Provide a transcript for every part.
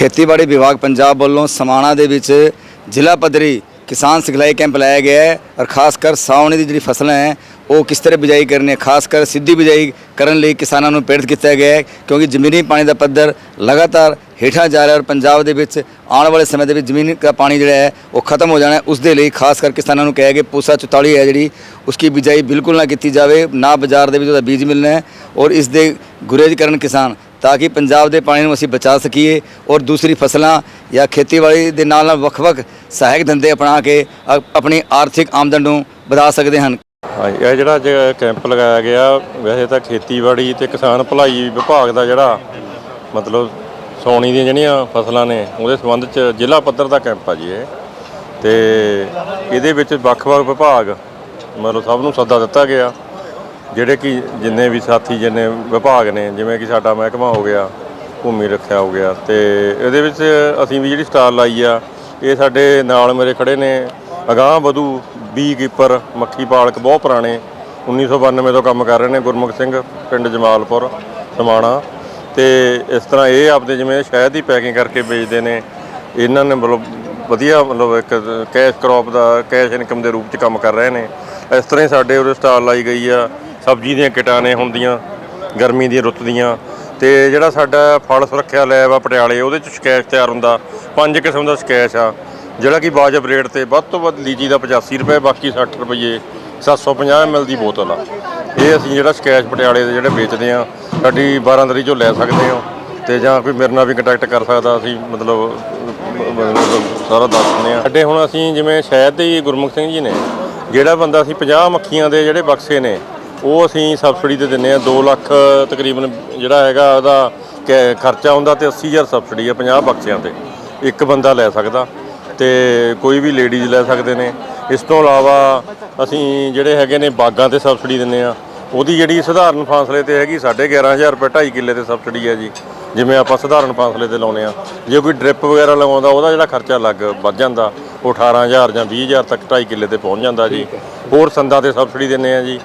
ਖੇਤੀਬਾੜੀ ਵਿਭਾਗ ਪੰਜਾਬ ਵੱਲੋਂ ਸਮਾਣਾ ਦੇ ਵਿੱਚ ਜ਼ਿਲ੍ਹਾ ਪੱਧਰੀ ਕਿਸਾਨ ਸਿਖਲਾਈ ਕੈਂਪ ਲਾਇਆ ਗਿਆ ਹੈ ਔਰ ਖਾਸ ਕਰ ਸਾਵਣੀ ਦੀ ਜਿਹੜੀ ਫਸਲਾਂ ਹੈ, ਉਹ ਕਿਸ ਤਰ੍ਹਾਂ ਬਿਜਾਈ ਕਰਨੀ ਹੈ ਖਾਸ ਕਰ ਸਿੱਧੀ ਬਿਜਾਈ ਕਰਨ ਲਈ ਕਿਸਾਨਾਂ ਨੂੰ ਪ੍ਰੇਰਿਤ ਕੀਤਾ ਗਿਆ ਹੈ ਕਿਉਂਕਿ ਜ਼ਮੀਨੀ ਪਾਣੀ ਦਾ ਪੱਧਰ ਲਗਾਤਾਰ ਹੇਠਾਂ ਜਾ ਰਿਹਾ ਔਰ ਪੰਜਾਬ ਦੇ ਵਿੱਚ ਆਉਣ ਵਾਲੇ ਸਮੇਂ ਦੇ ਵਿੱਚ ਜ਼ਮੀਨ ਦਾ ਪਾਣੀ ਜਿਹੜਾ ਹੈ, ਉਹ ਖਤਮ ਹੋ ਜਾਣਾ ਉਸ ਦੇ ਲਈ ਖਾਸ ਕਰ ਕਿਸਾਨਾਂ ਨੂੰ ਕਿਹਾ ਗਿਆ ਪੂਸਾ 44 ਹੈ ਜਿਹੜੀ ਉਸकी ਬਿਜਾਈ ਬਿਲਕੁਲ ਨਾ ਕੀਤੀ ਜਾਵੇ, ਨਾ ਬਾਜ਼ਾਰ ਦੇ ਵਿੱਚ ਉਹਦਾ ਬੀਜ ਮਿਲਣਾ ਹੈ ਔਰ ਇਸ ਦੇ ਗੁਰੇਜ਼ ਕਰਨ ਕਿਸਾਨ ਤਾਂ ਕਿ ਪੰਜਾਬ ਦੇ ਪਾਣੀ ਨੂੰ ਅਸੀਂ ਬਚਾ ਸਕੀਏ ਔਰ ਦੂਸਰੀ ਫਸਲਾਂ ਜਾਂ ਖੇਤੀਬਾੜੀ ਦੇ ਨਾਲ ਨਾਲ ਵੱਖ-ਵੱਖ ਸਹਾਇਕ ਧੰਦੇ ਅਪਣਾ ਕੇ ਅ- ਆਪਣੀ ਆਰਥਿਕ ਆਮਦਨ ਨੂੰ ਵਧਾ ਸਕਦੇ ਹਨ। ਇਹ ਜਿਹੜਾ ਕੈਂਪ ਲਗਾਇਆ ਗਿਆ, ਵੈਸੇ ਤਾਂ ਖੇਤੀਬਾੜੀ ਤੇ ਕਿਸਾਨ ਭਲਾਈ ਵਿਭਾਗ ਦਾ ਜਿਹੜਾ ਮਤਲਬ ਸੌਣੀ ਦੀਆਂ ਜਿਹੜੀਆਂ ਫਸਲਾਂ ਨੇ, ਉਹਦੇ ਸੰਬੰਧ ਚ ਜ਼ਿਲ੍ਹਾ ਪੱਧਰ ਦਾ ਕੈਂਪ ਆ ਜੀ ਇਹ। ਤੇ ਇਹਦੇ ਵਿੱਚ ਵੱਖ-ਵੱਖ ਵਿਭਾਗ ਮਤਲਬ ਸਭ ਨੂੰ ਸੱਦਾ ਦਿੱਤਾ ਗਿਆ। ਜਿਹੜੇ ਕਿ ਜਿੰਨੇ ਵੀ ਸਾਥੀ, ਜਿੰਨੇ ਵਿਭਾਗ ਨੇ, ਜਿਵੇਂ ਕਿ ਸਾਡਾ ਮਹਿਕਮਾ ਹੋ ਗਿਆ, ਭੂਮੀ ਰੱਖਿਆ ਹੋ ਗਿਆ, ਤੇ ਇਹਦੇ ਵਿੱਚ ਅਸੀਂ ਵੀ ਜਿਹੜੀ ਸਟਾਲ ਲਾਈ ਆ, ਇਹ ਸਾਡੇ ਨਾਲ ਮੇਰੇ ਖੜੇ ਨੇ ਅਗਾਂਹ ਵਧੂ ਬੀ ਕੀਪਰ, ਮੱਖੀ ਪਾਲਕ, ਬਹੁਤ ਪੁਰਾਣੇ 1992 ਤੋਂ ਕੰਮ ਕਰ ਰਹੇ ਨੇ ਗੁਰਮੁਖ ਸਿੰਘ, ਪਿੰਡ ਜਮਾਲਪੁਰ, ਸਮਾਣਾ। ਤੇ ਇਸ ਤਰ੍ਹਾਂ ਇਹ ਆਪਦੇ ਜਿਵੇਂ ਸ਼ਹਿਦ ਦੀ ਪੈਕਿੰਗ ਕਰਕੇ ਵੇਚਦੇ ਨੇ, ਇਹਨਾਂ ਨੇ ਮਤਲਬ ਵਧੀਆ ਮਤਲਬ ਇੱਕ ਕੈਸ਼ ਕ੍ਰੌਪ ਦਾ, ਕੈਸ਼ ਇਨਕਮ ਦੇ ਰੂਪ ਚ ਕੰਮ ਕਰ ਰਹੇ ਨੇ। ਇਸ ਤਰ੍ਹਾਂ ਹੀ ਸਾਡੇ ਉਰੇ ਸਟਾਲ ਲਾਈ ਗਈ ਆ ਸਬਜ਼ੀ ਦੀਆਂ ਕਿਟਾਂ ਨੇ ਹੁੰਦੀਆਂ, ਗਰਮੀ ਦੀ ਰੁੱਤ ਦੀਆਂ। ਤੇ ਜਿਹੜਾ ਸਾਡਾ ਫਲ ਸੁਰੱਖਿਆ ਲੈਬ ਆ ਪਟਿਆਲੇ, ਉਹਦੇ ਚ ਸਕੈਚ ਤਿਆਰ ਹੁੰਦਾ। ਪੰਜ ਕਿਸਮ ਦਾ ਸਕੈਚ ਆ, ਜਿਹੜਾ ਕਿ ਵਾਜਬ ਰੇਟ ਤੇ ਵੱਧ ਤੋਂ ਵੱਧ ਲੀਜੀ ਦਾ 85 ਰੁਪਏ, ਬਾਕੀ 60 ਰੁਪਏ 750 ml ਦੀ ਬੋਤਲ ਆ। ਇਹ ਅਸੀਂ ਜਿਹੜਾ ਸਕੈਚ ਪਟਿਆਲੇ ਦੇ ਜਿਹੜੇ ਵੇਚਦੇ ਆ, ਸਾਡੀ 12 ਦਰੀ ਚੋਂ ਲੈ ਸਕਦੇ ਹੋ। ਤੇ ਜਾਂ ਕੋਈ ਮੇਰੇ ਨਾਲ ਵੀ ਕੰਟੈਕਟ ਕਰ ਸਕਦਾ, ਅਸੀਂ ਮਤਲਬ ਮਤਲਬ ਸਾਰਾ ਦੱਸ ਦਿੰਦੇ ਆ ਸਾਡੇ ਹੁਣ ਅਸੀਂ ਜਿਵੇਂ ਸ਼ਹਿਦ ਦੇ ਗੁਰਮੁਖ ਸਿੰਘ ਜੀ ਨੇ, ਜਿਹੜਾ ਬੰਦਾ ਅਸੀਂ 50 ਮੱਖੀਆਂ ਦੇ ਜਿਹੜੇ ਬਕਸੇ ਨੇ ਉਹ ਅਸੀਂ ਸਬਸਿਡੀ ਤੇ ਦਿੰਨੇ ਆ 2 ਲੱਖ ਤਕਰੀਬਨ ਜਿਹੜਾ ਹੈਗਾ ਉਹਦਾ ਕੈ- ਖਰਚਾ ਹੁੰਦਾ ਤੇ 80000 ਸਬਸਿਡੀ ਹੈ 50 ਬਕਸਿਆਂ ਤੇ। ਇੱਕ ਬੰਦਾ ਲੈ ਸਕਦਾ ਤੇ ਕੋਈ ਵੀ ਲੇਡੀਜ਼ ਲੈ ਸਕਦੇ ਨੇ। ਇਸ ਤੋਂ ਇਲਾਵਾ ਅਸੀਂ ਜਿਹੜੇ ਹੈਗੇ ਨੇ ਬਾਗਾਂ ਤੇ ਸਬਸਿਡੀ ਦਿੰਨੇ ਆ ਉਹਦੀ ਜਿਹੜੀ ਸਧਾਰਨ ਫਾਸਲੇ ਤੇ ਹੈਗੀ 11500 ਰੁਪਏ 2.5 ਕਿੱਲੇ ਤੇ ਸਬਸਿਡੀ ਹੈ ਜੀ। ਜਿਵੇਂ ਆਪਾਂ ਸਧਾਰਨ ਫਾਸਲੇ ਤੇ ਲਾਉਨੇ ਆ ਜੇ ਕੋਈ ਡ੍ਰਿਪ ਵਗੈਰਾ ਲਗਾਉਂਦਾ, ਉਹਦਾ ਜਿਹੜਾ ਖਰਚਾ ਲੱਗ ਵੱਧ ਜਾਂਦਾ। ਉਹ 18000 ਜਾਂ 20000 ਤੱਕ 2.5 ਕਿੱਲੇ ਤੇ ਪਹੁੰਚ ਜਾਂਦਾ ਜੀ। ਹੋਰ ਸੰਦਾਂ ਤੇ ਸਬਸਿਡੀ ਦਿੰਨੇ ਆ ਜੀ।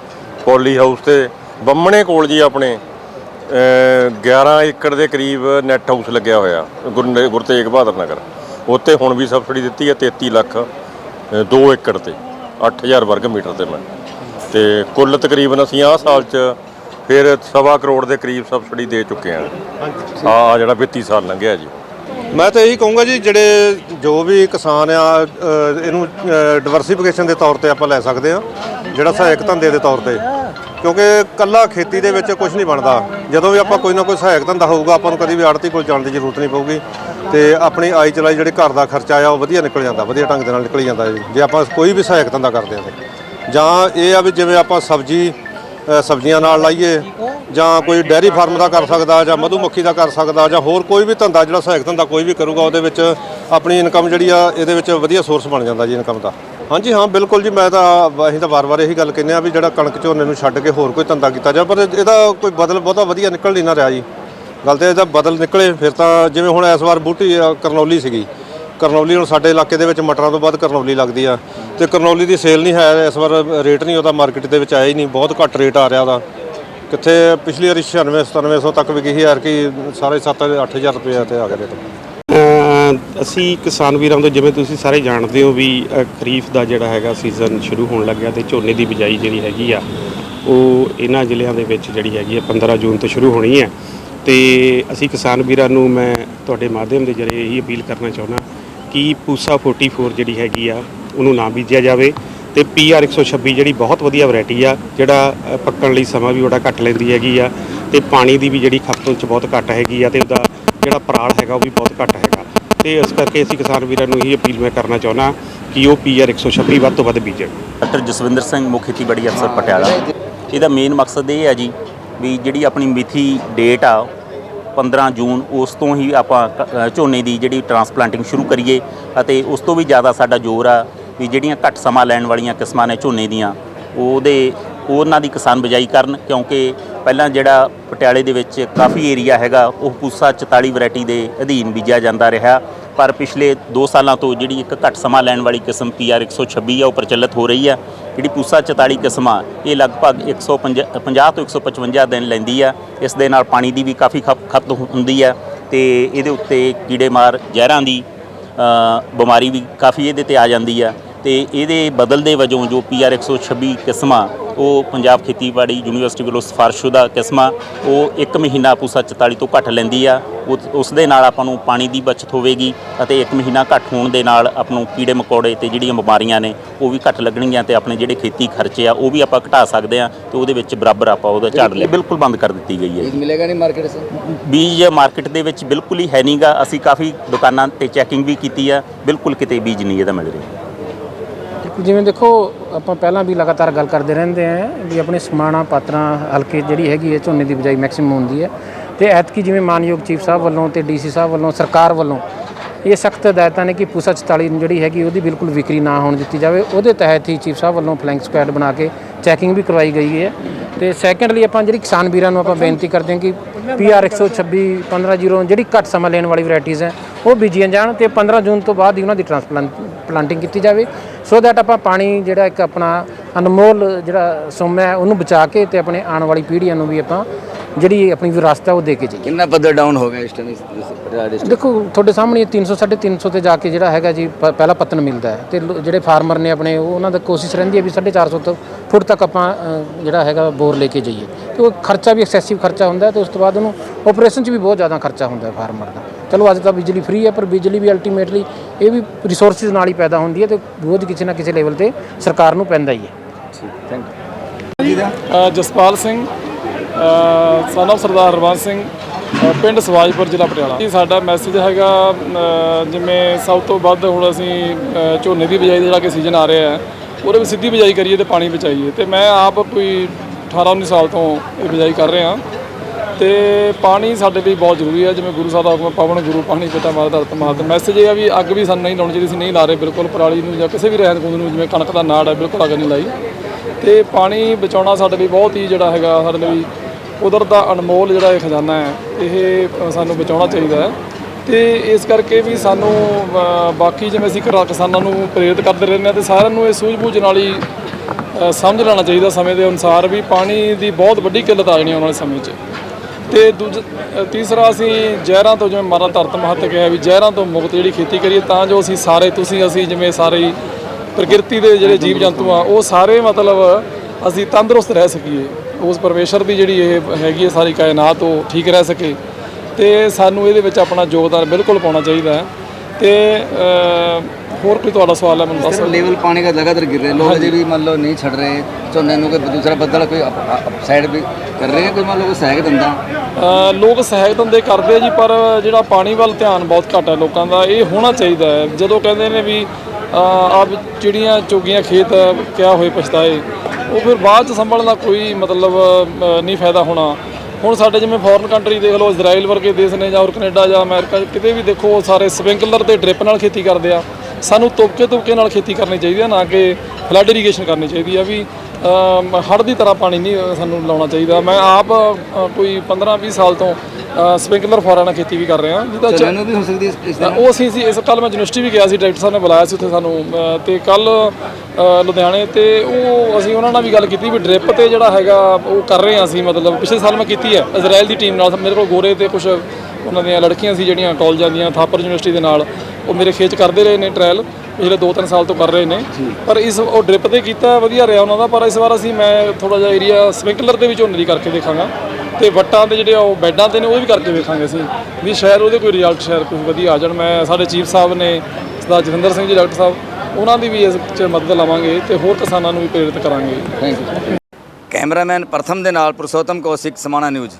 ਪੋਲੀ ਹਾਊਸ ਤੇ ਬੰਮਣੇ ਕੋਲ ਜੀ ਆਪਣੇ ਅਹ 11 ਏਕੜ ਦੇ ਕਰੀਬ ਨੈਟ ਹਾਊਸ ਲੱਗਿਆ ਹੋਇਆ ਗੁਰ ਗੁਰੂ ਤੇਗ ਬਹਾਦਰ ਨਗਰ। ਉੱਤੇ ਹੁਣ ਵੀ ਸਬਸਿਡੀ ਦਿੱਤੀ ਹੈ 33 ਲੱਖ 2 ਏਕੜ ਤੇ 8000 ਵਰਗ ਮੀਟਰ ਤੇ ਮੈਂ। ਤੇ ਕੁੱਲ ਤਕਰੀਬਨ ਅਸੀਂ ਆਹ ਸਾਲ ਚ ਫਿਰ ਸਵਾ ਕਰੋੜ ਦੇ ਕਰੀਬ ਸਬਸਿਡੀ ਦੇ ਚੁੱਕੇ ਹਾਂ। ਆ ਜਿਹੜਾ ਵਿੱਤੀ ਸਾਲ ਲੰਘਿਆ ਜੀ। ਮੈਂ ਤਾਂ ਇਹੀ ਕਹੂੰਗਾ ਜੀ ਜਿਹੜੇ ਜੋ ਵੀ ਕਿਸਾਨ ਆ ਇਹਨੂੰ ਡਿਵਰਸਿਫਿਕੇਸ਼ਨ ਦੇ ਤੌਰ ਤੇ ਆਪਾਂ ਲੈ ਸਕਦੇ ਆ ਜਿਹੜਾ ਸਹਾਇਕ ਧੰਦੇ ਦੇ ਤੌਰ ਤੇ। ਕਿਉਂਕਿ ਕੱਲਾ ਖੇਤੀ ਦੇ ਵਿੱਚ ਕੁਝ ਨਹੀਂ ਬਣਦਾ। ਜਦੋਂ ਵੀ ਆਪਾਂ ਕੋਈ ਨਾ ਕੋਈ ਸਹਾਇਕ ਧੰਦਾ ਹੋਊਗਾ, ਆਪਾਂ ਨੂੰ ਕਦੀ ਵੀ ਆੜਤੀ ਕੋਲ ਜਾਣ ਦੀ ਜ਼ਰੂਰਤ ਨਹੀਂ ਪਊਗੀ। ਤੇ ਆਪਣੀ ਆਈ ਚਲਾਈ ਜਿਹੜੇ ਘਰ ਦਾ ਖਰਚਾ ਆ, ਉਹ ਵਧੀਆ ਨਿਕਲ ਜਾਂਦਾ, ਵਧੀਆ ਢੰਗ ਦੇ ਨਾਲ ਨਿਕਲ ਜਾਂਦਾ ਜੀ। ਜੇ ਆਪਾਂ ਕੋਈ ਵੀ ਸਹਾਇਕ ਧੰਦਾ ਕਰਦੇ ਆ ਤੇ। ਜਾਂ ਇਹ ਆ ਵੀ ਜਿਵੇਂ ਆਪਾਂ ਸਬਜ਼ੀ ਸਬਜ਼ੀਆਂ ਨਾਲ ਲਾਈਏ, ਜਾਂ ਕੋਈ ਡੈਰੀ ਫਾਰਮ ਦਾ ਕਰ ਸਕਦਾ, ਜਾਂ ਮਧੂਮੱਖੀ ਦਾ ਕਰ ਸਕਦਾ, ਜਾਂ ਹੋਰ ਕੋਈ ਵੀ ਧੰਦਾ, ਜਿਹੜਾ ਸਹਾਇਕ ਧੰਦਾ ਕੋਈ ਵੀ ਕਰੂਗਾ, ਉਹਦੇ ਵਿੱਚ ਆਪਣੀ ਇਨਕਮ ਜਿਹੜੀ ਆ, ਇਹਦੇ ਵਿੱਚ ਵਧੀਆ ਸੋਰਸ ਬਣ ਜਾਂਦਾ ਜੀ ਇਨਕਮ ਦਾ। ਹਾਂਜੀ, ਹਾਂ, ਬਿਲਕੁਲ ਜੀ, ਮੈਂ ਤਾਂ, ਅਸੀਂ ਤਾਂ ਵਾਰ-ਵਾਰ ਇਹੀ ਗੱਲ ਕਹਿੰਦੇ ਆ ਵੀ ਜਿਹੜਾ ਕਣਕ ਝੋਨੇ ਨੂੰ ਛੱਡ ਕੇ ਹੋਰ ਕੋਈ ਧੰਦਾ ਕੀਤਾ ਜਾ ਪਰ ਇਹਦਾ ਕੋਈ ਬਦਲ ਬਹੁਤਾ ਵਧੀਆ ਨਿਕਲ ਨਹੀਂ ਨਾ ਰਿਹਾ ਜੀ। ਗੱਲ ਤੇ ਇਹਦਾ ਬਦਲ ਨਿਕਲੇ, ਫਿਰ ਤਾਂ ਜਿਵੇਂ ਹੁਣ ਇਸ ਵਾਰ ਬੂਟੀ ਕਰਨੌਲੀ ਸੀਗੀ। ਕਰਨੌਲੀ ਹੁਣ ਸਾਡੇ ਇਲਾਕੇ ਦੇ ਵਿੱਚ ਮਟਰਾਂ ਤੋਂ ਬਾਅਦ ਕਰਨੌਲੀ ਲੱਗਦੀ ਆ। ਤੇ ਕਰਨੌਲੀ ਦੀ ਸੇਲ ਨਹੀਂ ਹੈ, ਇਸ ਵਾਰ ਰੇਟ ਨਹੀਂ ਉਹਦਾ, ਮਾਰਕੀਟ ਦੇ ਵਿੱਚ ਆਇਆ ਹੀ ਨਹੀਂ, ਬਹੁਤ ਘੱਟ ਰੇਟ ਆ ਰਿਹਾ ਉਹਦਾ। ਕਿੱਥੇ ਪਿਛਲੀ ਵਾਰੀ 96 9700 ਤੱਕ ਵਿਕੀ ਸੀ ਯਾਰ ਕਿ ਸਾਰੇ 7 8000 ਰੁਪਏ ਤੇ ਆ ਗਿਆ ਰੇਟ। ਅਸੀਂ ਕਿਸਾਨ ਵੀਰਾਂ ਤੋਂ ਜਿਵੇਂ ਤੁਸੀਂ ਸਾਰੇ ਜਾਣਦੇ ਹੋ ਵੀ ਖਰੀਫ ਦਾ ਜਿਹੜਾ ਹੈਗਾ ਸੀਜ਼ਨ ਸ਼ੁਰੂ ਹੋਣ ਲੱਗਿਆ ਤੇ ਝੋਨੇ ਦੀ ਬਿਜਾਈ ਜਿਹੜੀ ਹੈਗੀ ਆ, ਉਹ ਇਹਨਾਂ ਜ਼ਿਲ੍ਹਿਆਂ ਦੇ ਵਿੱਚ ਜਿਹੜੀ ਹੈਗੀ ਆ 15 ਜੂਨ ਤੋਂ ਸ਼ੁਰੂ ਹੋਣੀ ਹੈ ਤੇ ਅਸੀਂ ਕਿਸਾਨ ਵੀਰਾਂ ਨੂੰ ਮੈਂ ਤੁਹਾਡੇ ਮਾਧਿਅਮ ਦੇ ਜਰੀਏ ਇਹੀ ਅਪੀਲ ਕਰਨਾ ਚਾਹੁੰਦਾ ਕਿ ਪੂਸਾ 44 ਜਿਹੜੀ ਹੈਗੀ ਆ, ਉਹਨੂੰ ਨਾ ਬੀਜਿਆ ਜਾਵੇ ਤੇ ਪੀਆਰ 126 ਜਿਹੜੀ ਬਹੁਤ ਵਧੀਆ ਵੈਰਾਈਟੀ ਆ, ਜਿਹੜਾ ਪੱਕਣ ਲਈ ਸਮਾਂ ਵੀ ਬੜਾ ਘੱਟ ਲੈਂਦੀ ਹੈਗੀ ਆ ਤੇ ਪਾਣੀ ਦੀ ਵੀ ਜਿਹੜੀ ਖਪਤ 'ਚ ਬਹੁਤ ਘੱਟ ਹੈਗੀ ਆ ਤੇ ਉਹਦਾ ਜਿਹੜਾ ਪਰਾਲ ਹੈਗਾ ਉਹ ਵੀ ਬਹੁਤ ਘੱਟ ਹੈ ਤੇ ਇਸ ਕਰਕੇ ਅਸੀਂ ਕਿਸਾਨ ਵੀਰਾਂ ਨੂੰ ਇਹੀ ਅਪੀਲ ਮੈਂ ਕਰਨਾ ਚਾਹੁੰਦਾ ਕਿ ਉਹ ਪੀਆਰ 126 ਵੱਧ ਤੋਂ ਵੱਧ ਬੀਜਣ ਡਾਕਟਰ ਜਸਵਿੰਦਰ ਸਿੰਘ, ਮੁੱਖ ਖੇਤੀਬਾੜੀ ਅਫਸਰ ਪਟਿਆਲਾ। ਇਹਦਾ ਮੇਨ ਮਕਸਦ ਇਹ ਹੈ ਜੀ ਵੀ ਜਿਹੜੀ ਆਪਣੀ ਮਿਥੀ ਡੇਟ ਆ 15 ਜੂਨ, ਉਸ ਤੋਂ ਹੀ ਆਪਾਂ ਕ- ਝੋਨੇ ਦੀ ਜਿਹੜੀ ਟਰਾਂਸਪਲਾਂਟਿੰਗ ਸ਼ੁਰੂ ਕਰੀਏ ਅਤੇ ਉਸ ਤੋਂ ਵੀ ਜ਼ਿਆਦਾ ਸਾਡਾ ਜ਼ੋਰ ਆ ਵੀ ਜਿਹੜੀਆਂ ਘੱਟ ਸਮਾਂ ਲੈਣ ਵਾਲੀਆਂ ਕਿਸਮਾਂ ਨੇ ਝੋਨੇ ਦੀਆਂ, ਉਹਦੇ, ਉਹਨਾਂ ਦੀ ਕਿਸਾਨ ਬਿਜਾਈ ਕਰਨ ਕਿਉਂਕਿ ਪਹਿਲਾਂ ਜਿਹੜਾ ਪਟਿਆਲੇ ਦੇ ਵਿੱਚ ਕਾਫੀ ਏਰੀਆ ਹੈਗਾ, ਉਹ ਪੂਸਾ 44 ਵੈਰਾਈਟੀ ਦੇ ਅਧੀਨ ਬੀਜਿਆ ਜਾਂਦਾ ਰਿਹਾ। ਪਰ ਪਿਛਲੇ 2 ਸਾਲਾਂ ਤੋਂ ਜਿਹੜੀ ਇੱਕ ਘੱਟ ਸਮਾਂ ਲੈਣ ਵਾਲੀ ਕਿਸਮ PR 126 ਆ, ਉਹ ਪ੍ਰਚਲਿਤ ਹੋ ਰਹੀ ਆ। ਜਿਹੜੀ ਪੂਸਾ 44 ਕਿਸਮ ਆ ਇਹ ਲਗਭਗ 150 50 ਤੋਂ 155 ਦਿਨ ਲੈਂਦੀ ਆ। ਇਸ ਦੇ ਨਾਲ ਪਾਣੀ ਦੀ ਵੀ ਕਾਫੀ ਖਪ- ਖਪਤ ਹੁੰਦੀ ਆ ਤੇ ਇਹਦੇ ਉੱਤੇ ਕੀੜੇਮਾਰ ਜ਼ਹਿਰਾਂ ਦੀ ਬਿਮਾਰੀ ਵੀ ਕਾਫੀ ਇਹਦੇ ਤੇ ਆ ਜਾਂਦੀ ਆ। ਤੇ ਇਹਦੇ ਬਦਲਦੇ ਵਜੋਂ ਜੋ ਪੀਆਰ 126 ਕਿਸਮਾਂ ਉਹ ਪੰਜਾਬ ਖੇਤੀਬਾੜੀ ਯੂਨੀਵਰਸਿਟੀ ਵੱਲੋਂ ਸਿਫਾਰਸ਼ੁਦਾ ਕਿਸਮਾਂ ਉਹ ਇੱਕ ਮਹੀਨਾ ਪੂਸਾ 44 ਤੋਂ ਘੱਟ ਲੈਂਦੀ ਆ। ਉਸ ਦੇ ਨਾਲ ਆਪਾਂ ਨੂੰ ਪਾਣੀ ਦੀ ਬਚਤ ਹੋਵੇਗੀ ਅਤੇ ਇੱਕ ਮਹੀਨਾ ਘੱਟ ਹੋਣ ਦੇ ਨਾਲ ਆਪ ਨੂੰ ਕੀੜੇ ਮਕੌੜੇ ਤੇ ਜਿਹੜੀਆਂ ਬਿਮਾਰੀਆਂ ਨੇ ਉਹ ਵੀ ਘੱਟ ਲੱਗਣਗੀਆਂ ਤੇ ਆਪਣੇ ਜਿਹੜੇ ਖੇਤੀ ਖਰਚੇ ਆ ਉਹ ਵੀ ਆਪਾਂ ਘਟਾ ਸਕਦੇ ਆ ਤੇ ਉਹਦੇ ਵਿੱਚ ਬਰਾਬਰ ਆਪਾਂ ਉਹਦਾ ਝਾੜ ਲੈ ਬਿਲਕੁਲ ਬੰਦ ਕਰ ਦਿੱਤੀ ਗਈ ਹੈ ਬੀਜ ਮਿਲੇਗਾ ਨਹੀਂ ਮਾਰਕੀਟ 'ਚ? ਬੀਜ ਮਾਰਕੀਟ ਦੇ ਵਿੱਚ ਬਿਲਕੁਲ ਹੀ ਹੈ ਨਹੀਂਗਾ ਅਸੀਂ ਕਾਫੀ ਦੁਕਾਨਾਂ ਤੇ ਚੈਕਿੰਗ ਵੀ ਕੀਤੀ ਆ। ਬਿਲਕੁਲ ਕਿਤੇ ਬੀਜ ਨਹੀਂ ਇਹਦਾ ਮਿਲ ਰਿਹਾ। ਜਿਵੇਂ ਦੇਖੋ, ਆਪਾਂ ਪਹਿਲਾਂ ਵੀ ਲਗਾਤਾਰ ਗੱਲ ਕਰਦੇ ਰਹਿੰਦੇ ਆਂ ਵੀ ਆਪਣੇ ਸਮਾਣਾ ਪਾਤਰਾਂ ਹਲਕੇ ਜਿਹੜੀ ਹੈਗੀ ਹੈ, ਝੋਨੇ ਦੀ ਬਿਜਾਈ ਮੈਕਸਿਮਮ ਹੁੰਦੀ ਹੈ। ਤੇ ਐਤਕੀ ਜਿਵੇਂ ਮਾਨਯੋਗ ਚੀਫ ਸਾਹਿਬ ਵੱਲੋਂ ਤੇ ਡੀਸੀ ਸਾਹਿਬ ਵੱਲੋਂ, ਸਰਕਾਰ ਵੱਲੋਂ ਇਹ ਸਖਤ ਹਦਾਇਤਾਂ ਨੇ ਕਿ ਪੂਸਾ 44 ਨੂੰ ਜਿਹੜੀ ਹੈਗੀ ਉਹਦੀ ਬਿਲਕੁਲ ਵਿਕਰੀ ਨਾ ਹੋਣ ਦਿੱਤੀ ਜਾਵੇ। ਉਹਦੇ ਤਹਿਤ ਹੀ ਚੀਫ ਸਾਹਿਬ ਵੱਲੋਂ ਫਲੈਂਕ ਸਕੁਐਡ ਬਣਾ ਕੇ ਚੈਕਿੰਗ ਵੀ ਕਰਵਾਈ ਗਈ ਹੈ। ਤੇ ਸੈਕੰਡਲੀ ਆਪਾਂ ਜਿਹੜੀ ਕਿਸਾਨ ਵੀਰਾਂ ਨੂੰ ਆਪਾਂ ਬੇਨਤੀ ਕਰਦੇ ਹਾਂ ਕਿ ਪੀਆਰ 126 150 ਜਿਹੜੀ ਘੱਟ ਸਮਾਂ ਲੈਣ ਵਾਲੀ ਵੈਰਾਈਟੀਆਂ ਹੈ, ਉਹ ਬੀਜੀਆਂ ਜਾਣ ਤੇ 15 ਜੂਨ ਤੋਂ ਬਾਅਦ ਹੀ ਉਹਨਾਂ ਦੀ ਟ੍ਰਾਂਸਪਲਾਂਟ ਪਲਾਂਟਿੰਗ ਕੀਤੀ ਜਾਵੇ। ਸੋ ਦੈਟ ਆਪਾਂ ਪਾਣੀ ਜਿਹੜਾ ਇੱਕ ਆਪਣਾ ਅਨਮੋਲ ਜਿਹੜਾ ਸੋਮਾ ਹੈ ਉਹਨੂੰ ਬਚਾ ਕੇ ਤੇ ਆਪਣੇ ਆਉਣ ਵਾਲੀ ਪੀੜ੍ਹੀਆਂ ਨੂੰ ਵੀ ਆਪਾਂ ਜਿਹੜੀ ਆਪਣੀ ਵਿਰਾਸਤ ਹੈ ਉਹ ਦੇ ਕੇ ਜਾਈਏ। ਕਿੰਨਾ ਪੱਧਰ ਡਾਊਨ ਹੋ ਗਿਆ ਇਸ ਟਾਈਮ ਦੇਖੋ ਤੁਹਾਡੇ ਸਾਹਮਣੇ 300 350 ਤੇ ਜਾ ਕੇ ਜਿਹੜਾ ਹੈਗਾ ਜੀ ਪਹਿਲਾ ਪਤਨ ਮਿਲਦਾ ਹੈ ਤੇ ਜਿਹੜੇ ਫਾਰਮਰ ਨੇ ਆਪਣੇ ਉਹਨਾਂ ਦਾ ਕੋਸ਼ਿਸ਼ ਰਹਿੰਦੀ ਹੈ ਵੀ 450 ਤੋਂ ਫੁੱਟ ਤੱਕ ਆਪਾਂ ਜਿਹੜਾ ਹੈਗਾ ਬੋਰ ਲੈ ਕੇ ਜਾਈਏ। ਤੇ ਉਹ ਖਰਚਾ ਵੀ ਐਕਸੈਸਿਵ ਖਰਚਾ ਹੁੰਦਾ ਤੇ ਉਸ ਤੋਂ ਬਾਅਦ ਉਹਨੂੰ ਆਪਰੇਸ਼ਨ 'ਚ ਵੀ ਬਹੁਤ ਜ਼ਿਆਦਾ ਖਰਚਾ ਹੁੰਦਾ ਹੈ ਫਾਰਮਰ ਦਾ। ਚਲੋ ਅੱਜ ਤਾਂ ਬਿਜਲੀ ਫ੍ਰੀ ਹੈ ਪਰ ਬਿਜਲੀ ਵੀ ਅਲਟੀਮੇਟਲੀ ਇਹ ਵੀ ਰਿਸੋਰਸਿਸ ਨਾਲ ਹੀ ਪੈਦਾ ਹੁੰਦੀ ਹੈ ਤੇ ਬੋਝ ਕਿਸੇ ਨਾ ਕਿਸੇ ਲੈਵਲ ਤੇ ਸਰਕਾਰ ਨੂੰ ਪੈਂਦਾ ਹੀ ਹੈ। ਅ, ਜਸਪਾਲ ਸਿੰਘ ਸਨ of ਸਰਦਾਰ ਹਰਵੰਸ ਸਿੰਘ ਪਿੰਡ ਸਵਾਜਪੁਰ ਜ਼ਿਲ੍ਹਾ ਪਟਿਆਲਾ। ਇਹ ਸਾਡਾ ਮੈਸੇਜ ਹੈਗਾ ਜਿਵੇਂ ਸਭ ਤੋਂ ਵੱਧ ਹੁਣ ਅਸੀਂ ਝੋਨੇ ਦੀ ਬਿਜਾਈ ਦਾ ਜਿਹੜਾ ਕਿ ਸੀਜ਼ਨ ਆ ਰਿਹਾ ਹੈ ਉਹਦੇ ਵਿੱਚ ਸਿੱਧੀ ਬਿਜਾਈ ਕਰੀਏ ਤੇ ਪਾਣੀ ਬਚਾਈਏ। ਤੇ ਮੈਂ ਆਪ ਕੋਈ 18 19 ਸਾਲ ਤੋਂ ਇਹ ਬਿਜਾਈ ਕਰ ਰਿਹਾ। ਤੇ ਪਾਣੀ ਸਾਡੇ ਲਈ ਬਹੁਤ ਜ਼ਰੂਰੀ ਹੈ। ਜਿਵੇਂ ਗੁਰੂ ਸਾਹਿਬ ਦਾ ਹੁਕਮ ਹੈ, ਗੁਰੂ ਪਾਣੀ ਪਿਤਾ ਮਾਤਾ ਧਰਤ ਮਾਤ ਮੈਸੇਜ ਇਹ ਆ ਵੀ ਅੱਗ ਵੀ ਸਾਨੂੰ ਨਹੀਂ ਲਾਉਣੀ ਚਾਹੀਦੀ ਸੀ ਨਹੀਂ ਲਾ ਰਹੇ ਬਿਲਕੁਲ ਪਰਾਲੀ ਨੂੰ ਜਾਂ ਕਿਸੇ ਵੀ ਰਹਿੰਦ ਖੂੰਹਦ ਨੂੰ ਜਿਵੇਂ ਕਣਕ ਦਾ ਨਾੜ ਹੈ ਬਿਲਕੁਲ ਅੱਗ ਨਹੀਂ ਲਾਈ। ਤੇ ਪਾਣੀ ਬਚਾਉਣਾ ਸਾਡੇ ਲਈ ਬਹੁਤ ਹੀ ਜਿਹੜਾ ਹੈਗਾ ਸਾਡੇ ਲਈ ਕੁਦਰਤ ਦਾ ਅਨਮੋਲ ਜਿਹੜਾ ਇਹ ਖਜ਼ਾਨਾ ਹੈ ਇਹ ਸਾਨੂੰ ਬਚਾਉਣਾ ਚਾਹੀਦਾ ਹੈ। ਤੇ ਇਸ ਕਰਕੇ ਵੀ ਸਾਨੂੰ ਬਾਕੀ ਜਿਵੇਂ ਅਸੀਂ ਘਰਾਂ ਕਿਸਾਨਾਂ ਨੂੰ ਪ੍ਰੇਰਿਤ ਕਰਦੇ ਰਹਿੰਦੇ ਹਾਂ ਤੇ ਸਾਰਿਆਂ ਨੂੰ ਇਹ ਸੂਝ-ਬੂਝ ਨਾਲ ਹੀ ਸਮਝ ਲੈਣਾ ਚਾਹੀਦਾ ਸਮੇਂ ਦੇ ਅਨੁਸਾਰ ਵੀ ਪਾਣੀ ਦੀ ਬਹੁਤ ਵੱਡੀ ਕਿੱਲਤ ਆ ਜਾਣੀ ਆਉਣ ਵਾਲੇ ਸਮੇਂ 'ਚ। ਤੇ ਦੂਜਾ ਤੀਸਰਾ ਅਸੀਂ ਜ਼ਹਿਰਾਂ ਤੋਂ ਜਿਵੇਂ ਮਾਰਾ ਧਰਤ ਮਹੱਤ ਕਿਹਾ ਵੀ ਜ਼ਹਿਰਾਂ ਤੋਂ ਮੁਕਤ ਜਿਹੜੀ ਖੇਤੀ ਕਰੀਏ ਤਾਂ ਜੋ ਅਸੀਂ ਸਾਰੇ, ਤੁਸੀਂ ਅਸੀਂ ਜਿਵੇਂ ਸਾਰੇ ਪ੍ਰਕਿਰਤੀ ਦੇ ਜਿਹੜੇ ਜੀਵ ਜੰਤੂ ਆ, ਉਹ ਸਾਰੇ ਮਤਲਬ ਅਸੀਂ ਤੰਦਰੁਸਤ ਰਹਿ ਸਕੀਏ। ਉਸ ਪਰਮੇਸ਼ਰ ਦੀ ਜਿਹੜੀ ਇਹ ਹੈਗੀ ਹੈ ਸਾਰੀ ਕਾਇਨਾਤ, ਉਹ ਠੀਕ ਰਹਿ ਸਕੇ। ਤੇ ਸਾਨੂੰ ਇਹਦੇ ਵਿੱਚ ਆਪਣਾ ਯੋਗਦਾਨ ਬਿਲਕੁਲ ਪਾਉਣਾ ਚਾਹੀਦਾ ਹੈ। ਤੇ ਹੋਰ ਕੋਈ ਤੁਹਾਡਾ ਸਵਾਲ ਹੈ ਮੈਨੂੰ ਦੱਸ ਸਰ ਲੈਵਲ ਪਾਣੀ ਦਾ ਲਗਾਤਾਰ ਗਿਰ ਰਿਹਾ ਲੋਕ ਅਜੇ ਵੀ ਮੰਨ ਲਓ ਨਹੀਂ ਛੱਡ ਰਹੇ ਝੋਨੇ ਨੂੰ ਕੋਈ ਦੂਸਰਾ ਬੱਦਲ ਕੋਈ ਸਾਈਡ ਵੀ ਕਰ ਰਹੇ ਕੋਈ ਮੰਨ ਲਓ ਸਹਾਇਕ ਦੰਦਾ ਲੋਕ ਸਹਾਇਕ ਦੰਦੇ ਕਰਦੇ ਜੀ ਪਰ ਜਿਹੜਾ ਪਾਣੀ ਵੱਲ ਧਿਆਨ ਬਹੁਤ ਘੱਟ ਹੈ ਲੋਕਾਂ ਦਾ ਇਹ ਹੋਣਾ ਚਾਹੀਦਾ ਹੈ। ਜਦੋਂ ਕਹਿੰਦੇ ਨੇ ਵੀ ਆਪ ਚਿੜੀਆਂ ਚੋਗੀਆਂ ਖੇਤ ਕਿਆ ਹੋਏ ਪਛਤਾਏ ਉਹ ਫਿਰ ਬਾਅਦ ਚ ਸੰਭਲਣ ਦਾ ਕੋਈ ਮਤਲਬ ਨਹੀਂ ਫਾਇਦਾ ਹੋਣਾ। ਹੁਣ ਸਾਡੇ ਜਿਵੇਂ ਫੋਰਨ ਕੰਟਰੀ ਦੇਖ ਲਓ ਇਜ਼ਰਾਈਲ ਵਰਗੇ ਦੇਸ਼ ਨੇ ਜਾਂ ਹੋਰ ਕੈਨੇਡਾ ਜਾਂ ਅਮਰੀਕਾ ਕਿਤੇ ਵੀ ਦੇਖੋ ਸਾਰੇ ਸਪਿੰਕਲਰ ਤੇ ਡ੍ਰਿਪ ਨਾਲ ਖੇਤੀ ਕਰਦੇ ਆ। ਸਾਨੂੰ ਤੋਕੇ ਤੋਕੇ ਨਾਲ ਖੇਤੀ ਕਰਨੀ ਚਾਹੀਦੀ ਹੈ ਨਾ ਕਿ ਫਲੱਡ ਇਰੀਗੇਸ਼ਨ ਕਰਨੀ ਚਾਹੀਦੀ ਹੈ ਵੀ ਹੜ ਦੀ ਤਰ੍ਹਾਂ ਪਾਣੀ ਨਹੀਂ ਸਾਨੂੰ ਲਾਉਣਾ ਚਾਹੀਦਾ। ਮੈਂ ਆਪ ਕੋਈ 15-20 ਸਾਲ ਤੋਂ ਸਪ੍ਰਿੰਕਲਰ ਫਾਰਾਂ ਨਾਲ ਖੇਤੀ ਵੀ ਕਰ ਰਿਹਾ। ਜਿੱਦਾਂ ਜਿਹਦਾ ਚੈਨਲ ਵੀ ਹੋ ਸਕਦੀ ਇਸ ਉਹ ਅਸੀਂ ਸੀ ਇਸ ਕੱਲ ਮੈਂ ਯੂਨੀਵਰਸਿਟੀ ਵੀ ਗਿਆ ਸੀ ਡਾਇਰੈਕਟਰ ਸਾਹਿਬ ਨੇ ਬੁਲਾਇਆ ਸੀ ਉੱਥੇ ਸਾਨੂੰ ਤੇ ਕੱਲ ਲੁਧਿਆਣੇ ਤੇ ਉਹ ਅਸੀਂ ਉਹਨਾਂ ਨਾਲ ਵੀ ਗੱਲ ਕੀਤੀ ਵੀ ਡ੍ਰਿਪ ਤੇ ਜਿਹੜਾ ਹੈਗਾ ਉਹ ਕਰ ਰਹੇ ਹਾਂ ਅਸੀਂ ਮਤਲਬ ਪਿਛਲੇ ਸਾਲ ਮੈਂ ਕੀਤੀ ਹੈ ਇਜ਼ਰਾਈਲ ਦੀ ਟੀਮ ਨਾਲ ਮੇਰੇ ਕੋਲ ਗੋਰੇ ਤੇ ਕੁਝ ਉਹਨਾਂ ਦੀਆਂ ਲੜਕੀਆਂ ਸੀ ਜਿਹੜੀਆਂ ਕਾਲਜਾਂ ਦੀਆਂ ਥਾਪਰ ਯੂਨੀਵਰਸਿਟੀ ਦੇ ਨਾਲ ਉਹ ਮੇਰੇ ਖੇਚ ਕਰਦੇ ਰਹੇ ਨੇ ਟ੍ਰਾਇਲ ਪਿਛਲੇ 2-3 ਸਾਲ ਤੋਂ ਕਰ ਰਹੇ ਨੇ। ਪਰ ਇਸ ਉਹ ਡ੍ਰਿਪ ਤੇ ਕੀਤਾ ਵਧੀਆ ਰਿਹਾ ਉਹਨਾਂ ਦਾ ਪਰ ਇਸ ਵਾਰ ਅਸੀਂ ਮੈਂ ਥੋੜਾ ਜਿਹਾ ਏਰੀਆ ਸਪ੍ਰਿੰਕਲਰ ਤੇ ਵੀ ਝੋਨੇ ਦੀ ਕਰਕੇ ਦੇਖਾਂਗਾ ਤੇ ਵੱਟਾਂ ਦੇ ਜਿਹੜੇ ਉਹ ਬੈੱਡਾਂ ਤੇ ਨੇ ਉਹ ਵੀ ਕਰਕੇ ਵੇਖਾਂਗੇ ਅਸੀਂ। ਵੀ ਸ਼ਾਇਦ ਉਹਦੇ ਕੋਈ ਰਿਜ਼ਲਟ ਸ਼ਾਇਦ ਕੁਝ ਵਧੀਆ ਆ ਜਾਣ। ਮੈਂ ਸਾਡੇ ਚੀਫ ਸਾਹਿਬ ਨੇ ਸਰਦਾਰ ਜਤਿੰਦਰ ਸਿੰਘ ਜੀ ਡਾਕਟਰ ਸਾਹਿਬ ਉਹਨਾਂ ਦੀ ਵੀ ਇਸ 'ਚ ਮਦਦ ਲਵਾਂਗੇ ਤੇ ਹੋਰ ਕਿਸਾਨਾਂ ਨੂੰ ਵੀ ਪ੍ਰੇਰਿਤ ਕਰਾਂਗੇ। ਥੈਂਕ ਯੂ ਕੈਮਰਾਮੈਨ ਪ੍ਰਥਮ ਦੇ ਨਾਲ ਪੁਰਸ਼ੋਤਮ ਕੌਸ਼ਿਕ ਸਮਾਣਾ ਨਿਊਜ਼।